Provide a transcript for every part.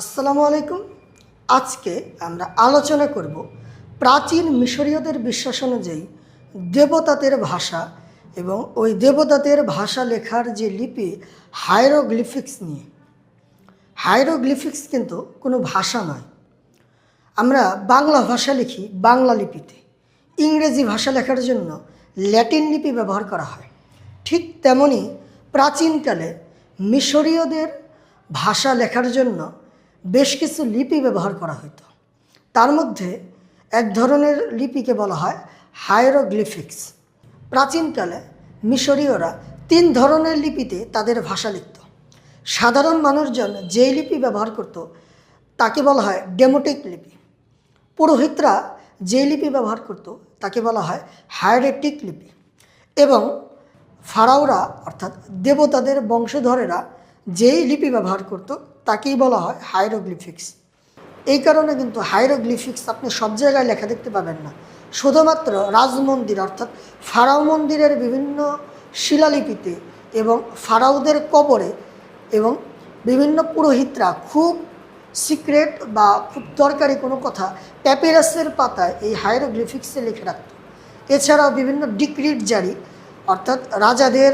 আসসালামু আলাইকুম। আজকে আমরা আলোচনা করব প্রাচীন মিশরীয়দের বিশ্বাস অনুযায়ী দেবতাদের ভাষা এবং ওই দেবতাদের ভাষা লেখার যে লিপি হাইরোগ্লিফিক্স নিয়ে। হাইরোগ্লিফিক্স কিন্তু কোনো ভাষা নয়। আমরা বাংলা ভাষা লিখি বাংলা লিপিতে। ইংরেজি ভাষা লেখার জন্য ল্যাটিন লিপি ব্যবহার করা হয়। ঠিক তেমনি প্রাচীনকালে মিশরীয়দের ভাষা লেখার জন্য বেশ কিছু লিপি ব্যবহার করা হতো তার মধ্যে এক ধরনের লিপিকে বলা হয় হাইরোগ্লিফিক্স প্রাচীনকালে মিশরীয়রা তিন ধরনের লিপিতে তাদের ভাষা লিখত। সাধারণ মানুষজন যেই লিপি ব্যবহার করত, তাকে বলা হয় ডেমোটিক লিপি। পুরোহিতরা যে লিপি ব্যবহার করত, তাকে বলা হয় হায়ারেটিক লিপি। এবং ফারাওরা, অর্থাৎ দেবতাদের বংশধরেরা যেই লিপি ব্যবহার করত তাকেই বলা হয় হাইরোগ্লিফিক্স। এই কারণে কিন্তু হাইরোগ্লিফিক্স আপনি সব জায়গায় লেখা দেখতে পাবেন না। শুধুমাত্র রাজমন্দির, অর্থাৎ ফারাও মন্দিরের বিভিন্ন শিলালিপিতে এবং ফারাওদের কবরে এবং বিভিন্ন পুরোহিতরা খুব সিক্রেট বা খুব দরকারি কোনো কথা প্যাপিরাসের পাতায় এই হাইরোগ্লিফিক্সে লিখে রাখত। এছাড়াও বিভিন্ন ডিক্রিট জারি, অর্থাৎ রাজাদের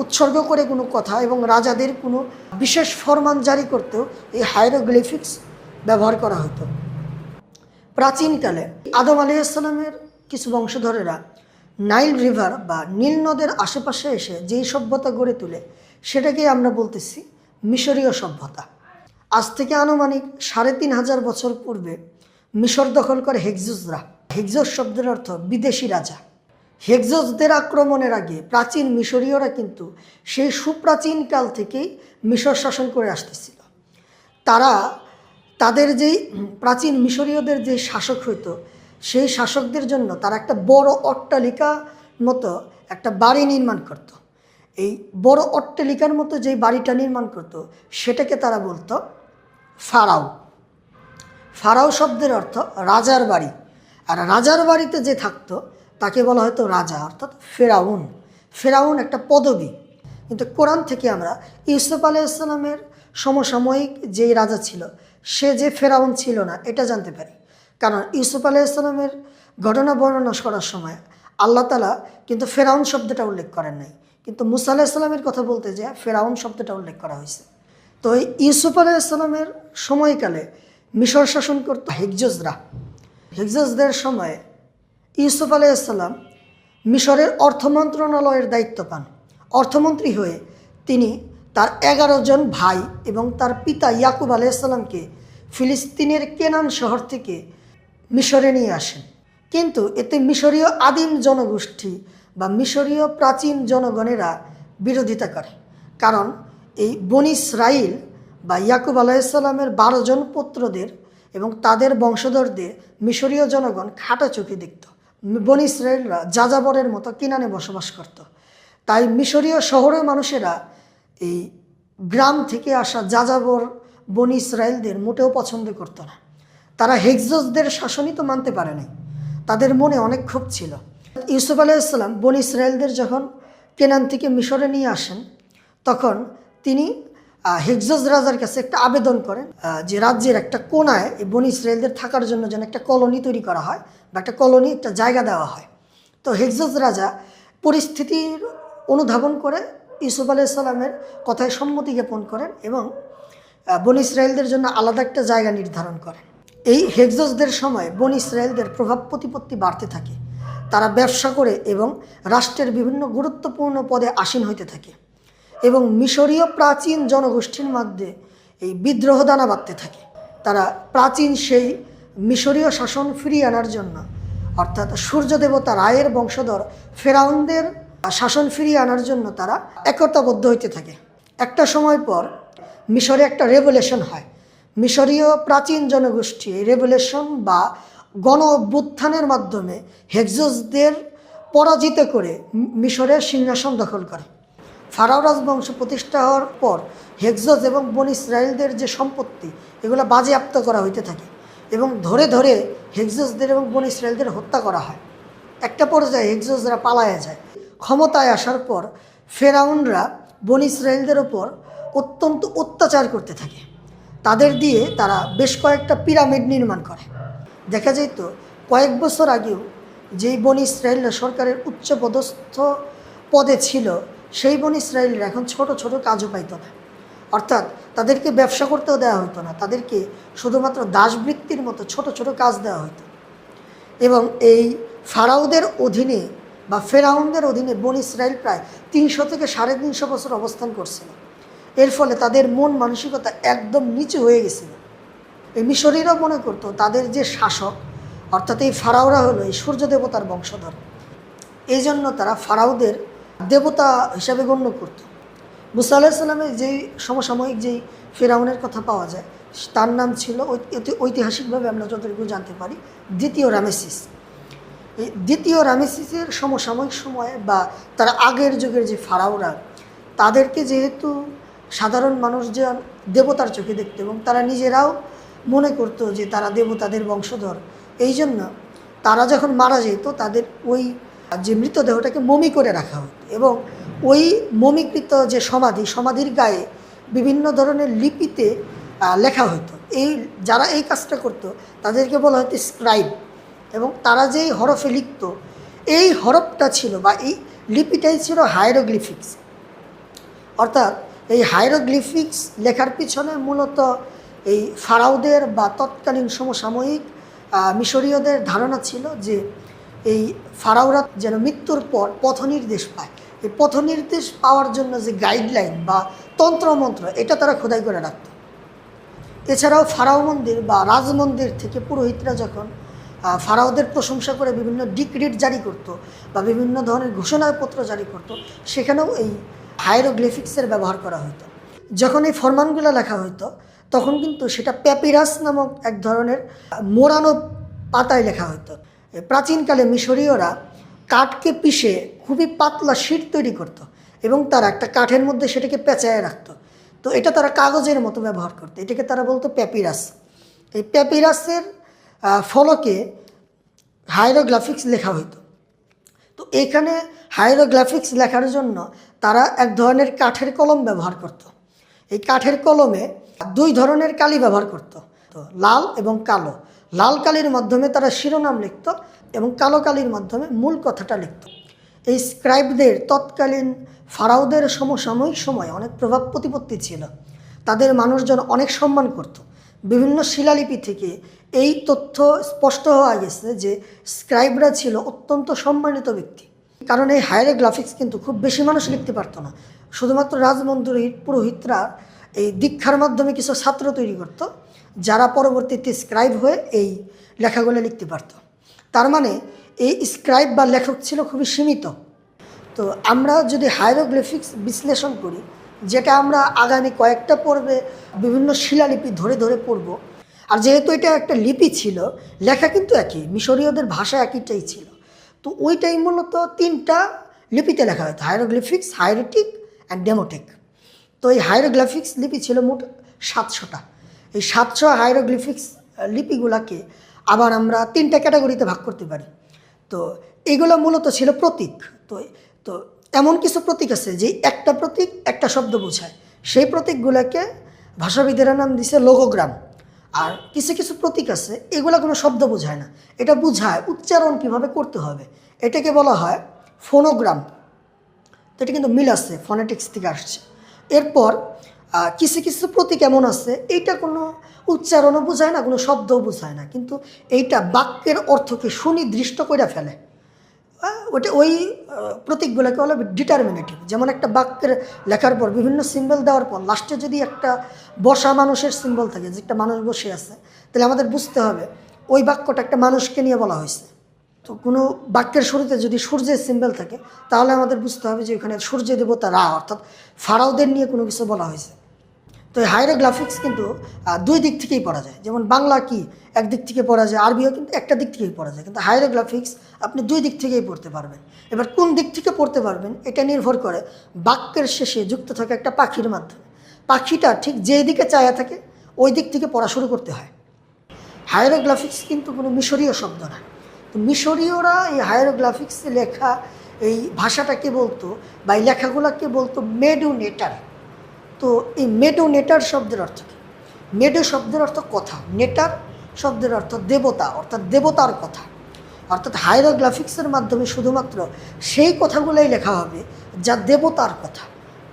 উৎসর্গ করে কোনো কথা এবং রাজাদের কোনো বিশেষ ফরমান জারি করতেও এই হাইরোগ্লিফিক্স ব্যবহার করা হতো। প্রাচীনকালে আদম আলাইসাল্লামের কিছু বংশধরেরা নাইল রিভার বা নীল নদের আশেপাশে এসে যেই সভ্যতা গড়ে তোলে সেটাকে আমরা বলতেছি মিশরীয় সভ্যতা। আজ থেকে আনুমানিক সাড়ে তিন হাজার বছর পূর্বে মিশর দখল করে হেক্সুসরা। হেক্সুস শব্দের অর্থ বিদেশি রাজা। হেক্সসদের আক্রমণের আগে প্রাচীন মিশরীয়রা কিন্তু সেই সুপ্রাচীন কাল থেকেই মিশর শাসন করে আসতেছিল। তারা তাদের যেই প্রাচীন মিশরীয়দের যে শাসক হইতো, সেই শাসকদের জন্য তারা একটা বড় অট্টালিকা মতো একটা বাড়ি নির্মাণ করত। এই বড় অট্টালিকার মতো যেই বাড়িটা নির্মাণ করত, সেটাকে তারা বলতো ফারাও। ফারাও শব্দের অর্থ রাজার বাড়ি। আর রাজার বাড়িতে যে থাকতো তাকে বলা হয়তো রাজা, অর্থাৎ ফেরাউন। ফেরাউন একটা পদবী। কিন্তু কোরআন থেকে আমরা ইউসুফ আলাইসাল্লামের সমসাময়িক যেই রাজা ছিল, সে যে ফেরাউন ছিল না, এটা জানতে পারি। কারণ ইউসুফ আলাইসাল্লামের ঘটনা বর্ণনা করার সময় আল্লাহ তালা কিন্তু ফেরাউন শব্দটা উল্লেখ করেন নাই। কিন্তু মুসা আলাহিসাল্লামের কথা বলতে যে ফেরাউন শব্দটা উল্লেখ করা হয়েছে। তো এই ইউসুফ আলাইসাল্লামের সময়কালে মিশর শাসন করত হেকজজরা হেকজজদের সময়ে ইউসুফ আলাইসাল্লাম মিশরের অর্থ মন্ত্রণালয়ের দায়িত্ব পান। অর্থমন্ত্রী হয়ে তিনি তার এগারো জন ভাই এবং তার পিতা ইয়াকুব আলাইসাল্লামকে ফিলিস্তিনের কেনান শহর থেকে মিশরে নিয়ে আসেন। কিন্তু এতে মিশরীয় আদিম জনগোষ্ঠী বা মিশরীয় প্রাচীন জনগণেরা বিরোধিতা করে। কারণ এই বনি ইসরাইল বা ইয়াকুব আলাইসাল্লামের বারো জন পুত্রদের এবং তাদের বংশধরদের মিশরীয় জনগণ খাটা চোখে দেখত। বনি ইসরায়েলরা যাযাবরের মতো কিনানে বসবাস করত। তাই মিশরীয় শহরের মানুষেরা এই গ্রাম থেকে আসা যাযাবর বনি ইসরায়েলদের মোটেও পছন্দ করতো না। তারা হেক্সসদের শাসনই তো মানতে পারে নাই। তাদের মনে অনেক ক্ষোভ ছিল। ইউসুফ আলাইসাল্লাম বনি ইসরায়েলদের যখন কেনান থেকে মিশরে নিয়ে আসেন, তখন তিনি হেক্সস রাজার কাছে একটা আবেদন করেন যে রাজ্যের একটা কোনায় এই বনি ইসরায়েলদের থাকার জন্য যেন একটা কলোনি তৈরি করা হয় বা একটা কলোনি, একটা জায়গা দেওয়া হয়। তো হেক্সস রাজা পরিস্থিতির অনুধাবন করে ইউসুফ আলাইসাল্লামের কথায় সম্মতি জ্ঞাপন করেন এবং বনি ইসরায়েলদের জন্য আলাদা একটা জায়গা নির্ধারণ করেন। এই হেক্সসদের সময় বনি ইসরায়েলদের প্রভাব প্রতিপত্তি বাড়তে থাকে। তারা ব্যবসা করে এবং রাষ্ট্রের বিভিন্ন গুরুত্বপূর্ণ পদে আসীন হইতে থাকে। এবং মিশরীয় প্রাচীন জনগোষ্ঠীর মধ্যে এই বিদ্রোহ দানা বাঁধতে থাকে। তারা প্রাচীন সেই মিশরীয় শাসন ফিরিয়ে আনার জন্য, অর্থাৎ সূর্য দেবতা রায়ের বংশধর ফেরাউনদের শাসন ফিরিয়ে আনার জন্য তারা একতাবদ্ধ হইতে থাকে। একটা সময় পর মিশরে একটা রেভুলেশন হয়। মিশরীয় প্রাচীন জনগোষ্ঠী রেভুলেশন বা গণ অভ্যুত্থানের মাধ্যমে হেক্সসদের পরাজিত করে মিশরের সিংহাসন দখল করে। ফারাও রাজবংশ প্রতিষ্ঠা হওয়ার পর হেক্সস এবং বন ইসরায়েলদের যে সম্পত্তি, এগুলো বাজেয়াপ্ত করা হইতে থাকে এবং ধরে ধরে হেক্সসদের এবং বন ইসরায়েলদের হত্যা করা হয়। একটা পর্যায়ে হেক্সসরা পালায়া যায়। ক্ষমতায় আসার পর ফেরাউনরা বন ইসরায়েলদের ওপর অত্যন্ত অত্যাচার করতে থাকে। তাদের দিয়ে তারা বেশ কয়েকটা পিরামিড নির্মাণ করে। দেখা যায় তো কয়েক বছর আগেও যেই বন ইসরায়েলরা সরকারের উচ্চ পদস্থ পদে ছিল সেই বন ইসরায়েলরা এখন ছোট ছোট কাজও পাইতো না। অর্থাৎ তাদেরকে ব্যবসা করতেও দেওয়া হতো না। তাদেরকে শুধুমাত্র দাসবৃত্তির মতো ছোট ছোট কাজ দেওয়া হতো এবং এই ফারাউদের অধীনে বা ফেরাউনদের অধীনে বন ইসরায়েল প্রায় তিনশো থেকে সাড়ে তিনশো বছর অবস্থান করছিল। এর ফলে তাদের মন মানসিকতা একদম নিচু হয়ে গেছিল। এই মিশরীরা মনে করতো, তাদের যে শাসক, অর্থাৎ এই ফারাওরা হলো এই সূর্য দেবতার বংশধর। এই জন্য তারা ফারাউদের দেবতা হিসাবে গণ্য করত। মুসা আলাহিসাল্লামের যেই সমসাময়িক যেই ফেরাউনের কথা পাওয়া যায়, তার নাম ছিল ঐতি- ঐতিহাসিকভাবে আমরা যতটুকু জানতে পারি, দ্বিতীয় রামেসিস। এই দ্বিতীয় রামেসিসের সমসাময়িক সময়ে বা তার আগের যুগের যে ফারাওরা, তাদেরকে যেহেতু সাধারণ মানুষজন দেবতার চোখে দেখত এবং তারা নিজেরাও মনে করত যে তারা দেবতাদের বংশধর এই জন্য তারা যখন মারা যেত, তাদের ওই যে মৃতদেহটাকে মমি করে রাখা হতো এবং ওই মমিকৃত যে সমাধি, সমাধির গায়ে বিভিন্ন ধরনের লিপিতে লেখা হতো। এই যারা এই কাজটা করতো, তাদেরকে বলা হতো স্ক্রাইব। এবং তারা যেই হরফে লিখত, এই হরফটা ছিল বা এই লিপিটাই ছিল হাইরোগ্লিফিক্স অর্থাৎ এই হাইরোগ্লিফিক্স লেখার পিছনে মূলত এই ফারাউদের বা তৎকালীন সমসাময়িক মিশরীয়দের ধারণা ছিল যে এই ফারাউরা যেন মৃত্যুর পর পথ নির্দেশ পায়। এই পথ নির্দেশ পাওয়ার জন্য যে গাইডলাইন বা তন্ত্রমন্ত্র, এটা তারা খোদাই করে রাখত। এছাড়াও ফারাও মন্দির বা রাজমন্দির থেকে পুরোহিতরা যখন ফারাওদের প্রশংসা করে বিভিন্ন ডিক্রিট জারি করত বা বিভিন্ন ধরনের ঘোষণাপত্র জারি করত, সেখানেও এই হাইরোগ্লিফিক্সের ব্যবহার করা হতো। যখন এই ফরমানগুলো লেখা হতো, তখন কিন্তু সেটা প্যাপিরাস নামক এক ধরনের মোড়ানো পাতায় লেখা হতো। প্রাচীনকালে মিশরীয়রা কাঠকে পিষে খুবই পাতলা শিট তৈরি করত এবং তারা একটা কাঠের মধ্যে সেটাকে পেঁচায় রাখতো। তো এটা তারা কাগজের মতো ব্যবহার করতো। এটাকে তারা বলতো প্যাপিরাস। এই প্যাপিরাসের ফলকে হাইরোগ্রাফিক্স লেখা হতো তো এখানে হাইরোগ্রাফিক্স লেখার জন্য তারা এক ধরনের কাঠের কলম ব্যবহার করত। এই কাঠের কলমে দুই ধরনের কালি ব্যবহার করত। তো লাল এবং কালো। লাল কালির মাধ্যমে তারা শিরোনাম লিখত এবং কালো কালির মাধ্যমে মূল কথাটা লিখত। এই স্ক্রাইবদের তৎকালীন ফারাউদের সমসাময়িক সময় অনেক প্রভাব প্রতিপত্তি ছিল। তাদের মানুষজন অনেক সম্মান করত। বিভিন্ন শিলালিপি থেকে এই তথ্য স্পষ্ট হওয়া গেছে যে স্ক্রাইবরা ছিল অত্যন্ত সম্মানিত ব্যক্তি। কারণ এই হায়ারোগ্রাফিক্স কিন্তু খুব বেশি মানুষ লিখতে পারতো না। শুধুমাত্র রাজমন্দির পুরোহিতরা এই দীক্ষার মাধ্যমে কিছু ছাত্র তৈরি করত। যারা পরবর্তীতে স্ক্রাইব হয়ে এই লেখাগুলো লিখতে পারত। তার মানে এই স্ক্রাইব বা লেখক ছিল খুবই সীমিত। তো আমরা যদি হাইরোগ্লিফিক্স বিশ্লেষণ করি, যেটা আমরা আগামী কয়েকটা পর্বে বিভিন্ন শিলালিপি ধরে ধরে পড়ব, আর যেহেতু এটা একটা লিপি ছিল, লেখা কিন্তু একই, মিশরীয়দের ভাষা একইটাই ছিল। তো ওইটাই মূলত তিনটা লিপিতে লেখা হতো হাইরোগ্লিফিক্স হাইরোটিক অ্যান্ড ডেমোটিক তো এই হাইরোগ্রাফিক্স লিপি ছিল মোট সাতশোটা। এই সাতশো হাইরোগ্লিফিক্স লিপিগুলাকে আবার আমরা তিনটা ক্যাটাগরিতে ভাগ করতে পারি। তো এগুলো মূলত ছিল প্রতীক। তো তো এমন কিছু প্রতীক আছে যে একটা প্রতীক একটা শব্দ বোঝায়। সেই প্রতীকগুলোকে ভাষাবিদেরা নাম দিছে লোগোগ্রাম। আর কিছু কিছু প্রতীক আছে, এগুলো কোনো শব্দ বোঝায় না। এটা বোঝায় উচ্চারণ কীভাবে করতে হবে। এটাকে বলা হয় ফোনোগ্রাম। তো এটা কিন্তু মিল আছে, ফোনেটিক্স থেকে আসছে। এরপর কিছু কিছু প্রতীক এমন আছে, এইটা কোনো উচ্চারণও বোঝায় না, কোনো শব্দও বোঝায় না, কিন্তু এইটা বাক্যের অর্থকে সুনির্দিষ্ট করে ফেলে। ওটা ওই প্রতীকগুলোকে হলো ডিটারমিনেটিভ যেমন একটা বাক্যের লেখার পর বিভিন্ন সিম্বল দেওয়ার পর লাস্টে যদি একটা বসা মানুষের সিম্বল থাকে, যে একটা মানুষ বসে আছে, তাহলে আমাদের বুঝতে হবে, ওই বাক্যটা একটা মানুষকে নিয়ে বলা হয়েছে। তো কোনো বাক্যের শুরুতে যদি সূর্যের সিম্বল থাকে, তাহলে আমাদের বুঝতে হবে যে ওখানে সূর্য দেবতা রা, অর্থাৎ ফারাওদের নিয়ে কোনো কিছু বলা হয়েছে। তো এই হাইরোগ্রাফিক্স কিন্তু দুই দিক থেকেই পড়া যায়। যেমন বাংলা কি, এক দিক থেকে পড়া যায়, আরবিও কিন্তু একটা দিক থেকেই পড়া যায়। কিন্তু হাইরোগ্রাফিক্স আপনি দুই দিক থেকেই পড়তে পারবেন। এবার কোন দিক থেকে পড়তে পারবেন, এটা নির্ভর করে বাক্যের শেষে যুক্ত থাকে একটা পাখির মাধ্যমে। পাখিটা ঠিক যেই দিকে চায়া থাকে, ওই দিক থেকে পড়া শুরু করতে হয়। হায়ারোগ্রাফিক্স কিন্তু কোনো মিশরীয় শব্দ না। মিশরীয়রা এই হায়ারোগ্রাফিক্সে লেখা এই ভাষাটাকে বলতো বা এই লেখাগুলোকে বলতো মেডুনেটার তো এই মেডোনেটার শব্দের অর্থ কী? মেডো শব্দের অর্থ কথা নেটার শব্দের অর্থ দেবতা, অর্থাৎ দেবতার কথা। অর্থাৎ হাইরোগ্রাফিক্সের মাধ্যমে শুধুমাত্র সেই কথাগুলোই লেখা হবে যা দেবতার কথা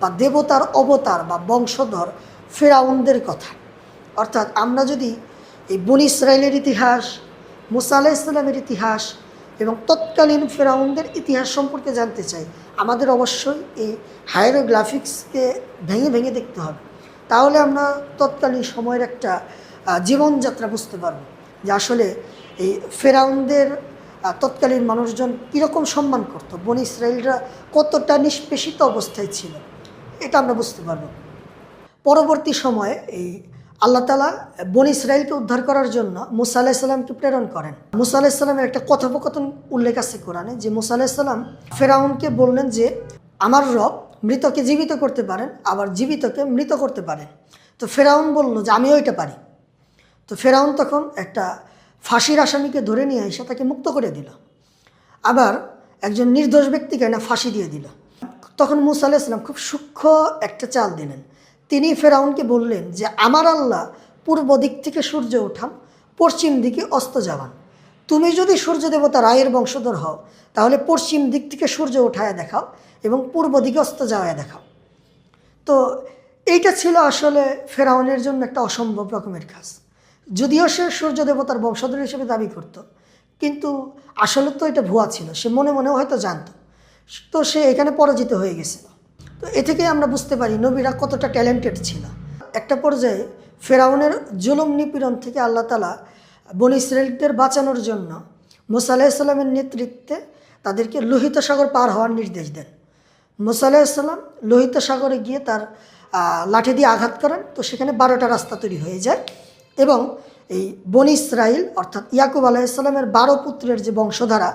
বা দেবতার অবতার বা বংশধর ফেরাউনদের কথা। অর্থাৎ আমরা যদি এই বনি ইসরায়েলের ইতিহাস মুসা আলাহ ইসলামের ইতিহাস এবং তৎকালীন ফেরাউনদের ইতিহাস সম্পর্কে জানতে চাই। আমাদের অবশ্যই এই হায়ারোগ্রাফিক্সকে ভেঙে ভেঙে দেখতে হবে। তাহলে আমরা তৎকালীন সময়ের একটা জীবনযাত্রা বুঝতে পারব যে আসলে এই ফেরাউনদের তৎকালীন মানুষজন কীরকম সম্মান করতো, বন ইসরায়েলরা কতটা নিষ্পেষিত অবস্থায় ছিল, এটা আমরা বুঝতে পারব। পরবর্তী সময়ে এই আল্লাহ তালা বন ইসরায়েলকে উদ্ধার করার জন্য মুসা আলাহিসাল্লামকে প্রেরণ করেন। মুসা আলাহিসাল্লামের একটা কথোপকথন উল্লেখ আছে কোরআনে যে মুসা আলাহিসাল্লাম ফেরাউনকে বললেন যে, আমার রব মৃতকে জীবিত করতে পারেন, আবার জীবিতকে মৃত করতে পারেন। তো ফেরাউন বলল যে, আমিও ওইটা পারি। তো ফেরাউন তখন একটা ফাঁসির আসামিকে ধরে নিয়ে এসে তাকে মুক্ত করে দিল। আবার একজন নির্দোষ ব্যক্তিকে না, ফাঁসি দিয়ে দিল। তখন মুসা আলাইসলাম খুব সূক্ষ্ম একটা চাল দিলেন। তিনি ফেরাউনকে বললেন যে, আমার আল্লাহ পূর্ব দিক থেকে সূর্য ওঠান পশ্চিম দিকে অস্ত যাওয়ান। তুমি যদি সূর্য দেবতা রায়ের বংশধর হও, তাহলে পশ্চিম দিক থেকে সূর্য ওঠায় দেখাও এবং পূর্ব দিকে অস্ত যাওয়ায় দেখাও। তো এইটা ছিল আসলে ফেরাউনের জন্য একটা অসম্ভব রকমের কাজ। যদিও সে সূর্য দেবতার বংশধর হিসেবে দাবি করত, কিন্তু আসলে তো এটা ভুয়া ছিল, সে মনে মনে হয়তো জানতো। তো সে এখানে পরাজিত হয়ে গেছিল তো এ থেকেই আমরা বুঝতে পারি নবীরা কতটা ট্যালেন্টেড ছিল। একটা পর্যায়ে ফেরাউনের জুলুম নিপীড়ন থেকে আল্লাহ তালা বন ইসরায়েলদের বাঁচানোর জন্য মুসা আলাহিসাল্লামের নেতৃত্বে তাদেরকে লোহিত সাগর পার হওয়ার নির্দেশ দেন। মুসা আলাহিসাল্লাম লোহিত সাগরে গিয়ে তার লাঠি দিয়ে আঘাত করেন। তো সেখানে বারোটা রাস্তা তৈরি হয়ে যায় এবং এই বন ইসরাইল অর্থাৎ ইয়াকুব আলাইসাল্লামের বারো পুত্রের যে বংশধারা,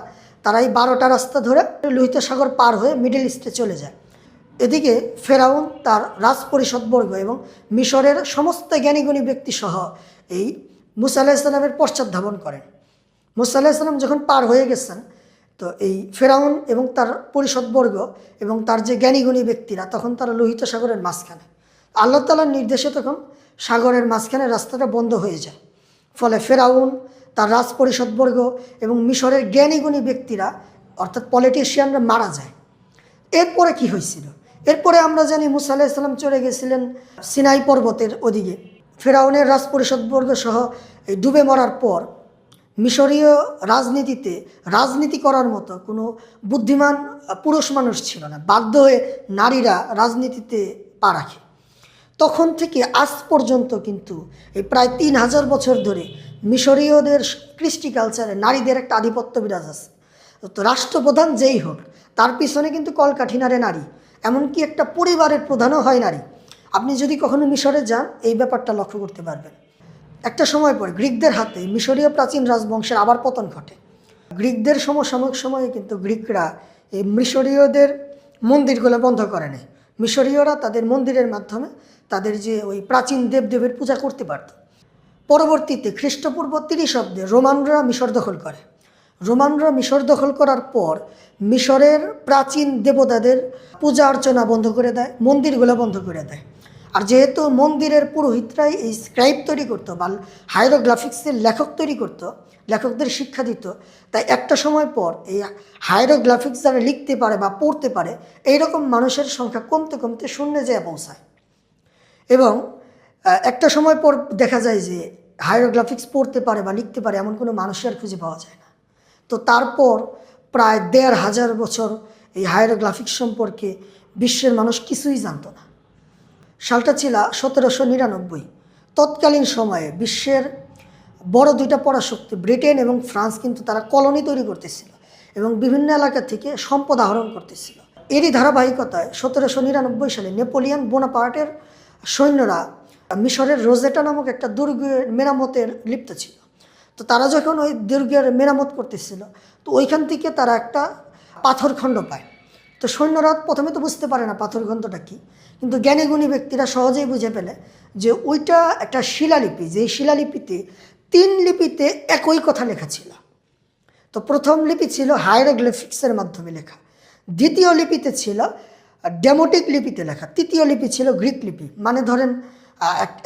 তারা এই বারোটা রাস্তা ধরে লোহিত সাগর পার হয়ে মিডল ইস্টে চলে যায়। এদিকে ফেরাউন তার রাজ পরিষদবর্গ এবং মিশরের সমস্ত জ্ঞানীগুণী ব্যক্তিসহ এই মুসা আলাহিসাল্লামের পশ্চাৎ ধাবন করেন। মুসা আলাহিসাল্লাম যখন পার হয়ে গেছেন, তো এই ফেরাউন এবং তার পরিষদবর্গ এবং তার যে জ্ঞানীগুণী ব্যক্তিরা, তখন তারা লোহিত সাগরের মাঝখানে। আল্লাহ তালার নির্দেশে তখন সাগরের মাঝখানে রাস্তাটা বন্ধ হয়ে যায়। ফলে ফেরাউন, তার রাজ পরিষদবর্গ এবং মিশরের জ্ঞানীগুণী ব্যক্তিরা, অর্থাৎ পলিটিশিয়ানরা মারা যায়। এরপরে কি হয়েছিল? এরপরে আমরা জানি মুসা আলাহিসাল্লাম চলে গেছিলেন সিনাই পর্বতের ওদিকে। ফেরাউনের রাজ পরিষদবর্গ সহ এই ডুবে মরার পর মিশরীয় রাজনীতিতে রাজনীতি করার মতো কোনো বুদ্ধিমান পুরুষ মানুষ ছিল না। বাধ্য হয়ে নারীরা রাজনীতিতে পা রাখে। তখন থেকে আজ পর্যন্ত কিন্তু এই প্রায় তিন হাজার বছর ধরে মিশরীয়দের কৃষ্টি কালচারে নারীদের একটা আধিপত্য বিরাজ আছে। তো রাষ্ট্রপ্রধান যেই হোক, তার পিছনে কিন্তু কলকাঠিনারে নারী। এমনকি একটা পরিবারের প্রধানও হয় নারী। আপনি যদি কখনো মিশরে যান, এই ব্যাপারটা লক্ষ্য করতে পারবেন। একটা সময় পরে গ্রিকদের হাতে মিশরীয় প্রাচীন রাজবংশের আবার পতন ঘটে। গ্রিকদের সমসাময়িক সময়ে কিন্তু গ্রিকরা এই মিশরীয়দের মন্দিরগুলো বন্ধ করে নেয়। মিশরীয়রা তাদের মন্দিরের মাধ্যমে তাদের যে ওই প্রাচীন দেবদেবের পূজা করতে পারত। পরবর্তীতে খ্রিস্টপূর্ব তিরিশ অব্দে রোমানরা মিশর দখল করে। রোমানরা মিশর দখল করার পর মিশরের প্রাচীন দেবতাদের পূজা অর্চনা বন্ধ করে দেয়, মন্দিরগুলো বন্ধ করে দেয়। আর যেহেতু মন্দিরের পুরোহিতরাই এই স্ক্রাইব তৈরি করতো বা হাইরোগ্রাফিক্সের লেখক তৈরি করতো, লেখকদের শিক্ষা দিত, তাই একটা সময় পর এই হাইরোগ্রাফিক্স যারা লিখতে পারে বা পড়তে পারে, এইরকম মানুষের সংখ্যা কমতে কমতে শূন্যে যেয়ে পৌঁছায়। এবং একটা সময় পর দেখা যায় যে হাইরোগ্রাফিক্স পড়তে পারে বা লিখতে পারে এমন কোনো মানুষের খুঁজে পাওয়া যায় না। তো তারপর প্রায় দেড় হাজার বছর এই হাইরোগ্রাফিক্স সম্পর্কে বিশ্বের মানুষ কিছুই জানতো না। সালটা ছিল সতেরোশো নিরানব্বই। তৎকালীন সময়ে বিশ্বের বড় দুইটা পরাশক্তি ব্রিটেন এবং ফ্রান্স কিন্তু তারা কলোনি তৈরি করতেছিল এবং বিভিন্ন এলাকা থেকে সম্পদ আহরণ করতেছিল। এরই ধারাবাহিকতায় সতেরোশো নিরানব্বই সালে নেপোলিয়ন বোনাপার্টের সৈন্যরা মিশরের রোজেটা নামক একটা দুর্গের মেরামতের লিপ্ত ছিল। তো তারা যখন ওই দুর্গের মেরামত করতেছিল, তো ওইখান থেকে তারা একটা পাথরখণ্ড পায়। তো সৈন্যরা প্রথমে তো বুঝতে পারে না পাথরখণ্ডটা কী, কিন্তু জ্ঞানীগুণী ব্যক্তিরা সহজেই বুঝে পেলে যে ওইটা একটা শিলালিপি। যে শিলালিপিতে তিন লিপিতে একই কথা লেখা ছিল। তো প্রথম লিপি ছিল হায়ারোগ্লিফিক্সের মাধ্যমে লেখা। দ্বিতীয় লিপিতে ছিল ডেমোটিক লিপিতে লেখা। তৃতীয় লিপি ছিল গ্রিক লিপি। মানে ধরেন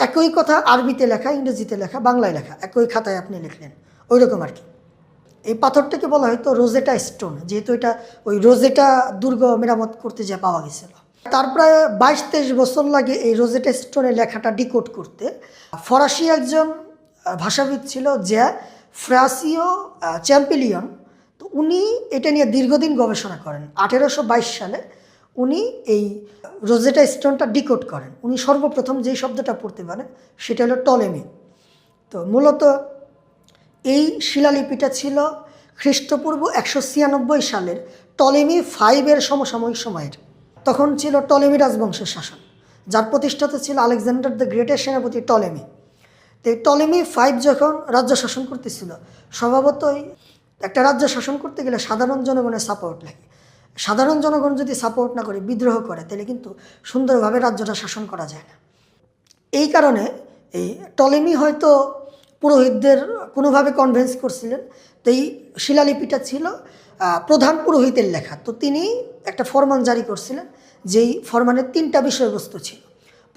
একই কথা আরবিতে লেখা, ইংরেজিতে লেখা, বাংলায় লেখা, একই খাতায় আপনি লিখলেন ওই রকম আর কি। এই পাথরটাকে বলা হয়তো রোজেটা স্টোন, যেহেতু এটা ওই রোজেটা দুর্গ মেরামত করতে যা পাওয়া গেছিল। তার প্রায় বাইশ, তেইশ বছর লাগে এই রোজেটা স্টোনে লেখাটা ডিকোড করতে। ফরাসি একজন ভাষাবিদ ছিল যে ফ্রাসিও চ্যাম্পিলিয়ন, তো উনি এটা নিয়ে দীর্ঘদিন গবেষণা করেন। আঠেরোশো বাইশ সালে উনি এই রোজেটা স্টোনটা ডিকোড করেন। উনি সর্বপ্রথম যেই শব্দটা পড়তে পারেন, সেটা হলো টলেমি। তো মূলত এই শিলালিপিটা ছিল খ্রিস্টপূর্ব একশো ছিয়ানব্বই সালের টলেমি ফাইভের সমসাময়িক সময়ের। তখন ছিল টলেমি রাজবংশের শাসন, যার প্রতিষ্ঠাতা ছিল আলেকজান্ডার দ্য গ্রেটের সেনাপতি টলেমি। তো এই টলেমি ফাইভ যখন রাজ্য শাসন করতেছিল, স্বভাবতই একটা রাজ্য শাসন করতে গেলে সাধারণ জনগণের সাপোর্ট লাগে। সাধারণ জনগণ যদি সাপোর্ট না করে, বিদ্রোহ করে, তাহলে কিন্তু সুন্দরভাবে রাজ্যটা শাসন করা যায় না। এই কারণে এই টলেমি হয়তো পুরোহিতদের কোনোভাবে কনভেন্স করছিলেন, তো এই শিলালিপিটা ছিল প্রধান পুরোহিতের লেখা। তো তিনি একটা ফরমান জারি করছিলেন যেই ফরমানের তিনটা বিষয়বস্তু ছিল।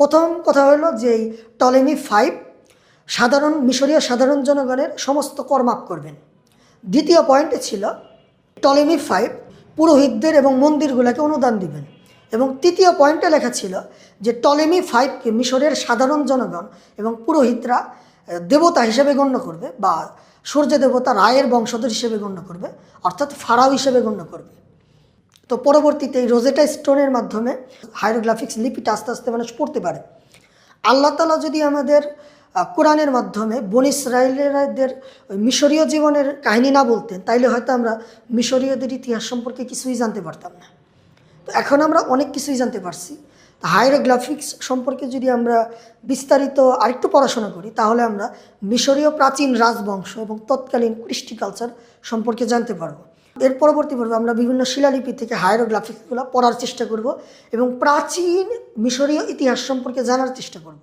প্রথম কথা হলো যে এই টলেমি ফাইভ সাধারণ, মিশরীয় সাধারণ জনগণের সমস্ত কর মাফ করবেন। দ্বিতীয় পয়েন্টে ছিল টলেমি ফাইভ পুরোহিতদের এবং মন্দিরগুলোকে অনুদান দিবেন। এবং তৃতীয় পয়েন্টে লেখা ছিল যে টলেমি ফাইভকে মিশরের সাধারণ জনগণ এবং পুরোহিতরা দেবতা হিসেবে গণ্য করবে বা সূর্য দেবতা রায়ের বংশধর হিসেবে গণ্য করবে, অর্থাৎ ফারাও হিসেবে গণ্য করবে। তো পরবর্তীতে এই রোজেটা স্টোনের মাধ্যমে হাইরোগ্রাফিক্স লিপিটা আস্তে আস্তে মানুষ পড়তে পারে। আল্লাহ তালা যদি আমাদের কোরআনের মাধ্যমে বন ওই মিশরীয় জীবনের কাহিনী না বলতেন, তাইলে হয়তো আমরা মিশরীয়দের ইতিহাস সম্পর্কে কিছুই জানতে পারতাম না। তো এখন আমরা অনেক কিছুই জানতে পারছি। তো হাইরোগ্রাফিক্স সম্পর্কে যদি আমরা বিস্তারিত আরেকটু পড়াশোনা করি, তাহলে আমরা মিশরীয় প্রাচীন রাজবংশ এবং তৎকালীন কৃষ্টি কালচার সম্পর্কে জানতে পারব। এর পরবর্তী পর্বে আমরা বিভিন্ন শিলালিপি থেকে হাইরোগ্রাফিক্সগুলো পড়ার চেষ্টা করব এবং প্রাচীন মিশরীয় ইতিহাস সম্পর্কে জানার চেষ্টা করব।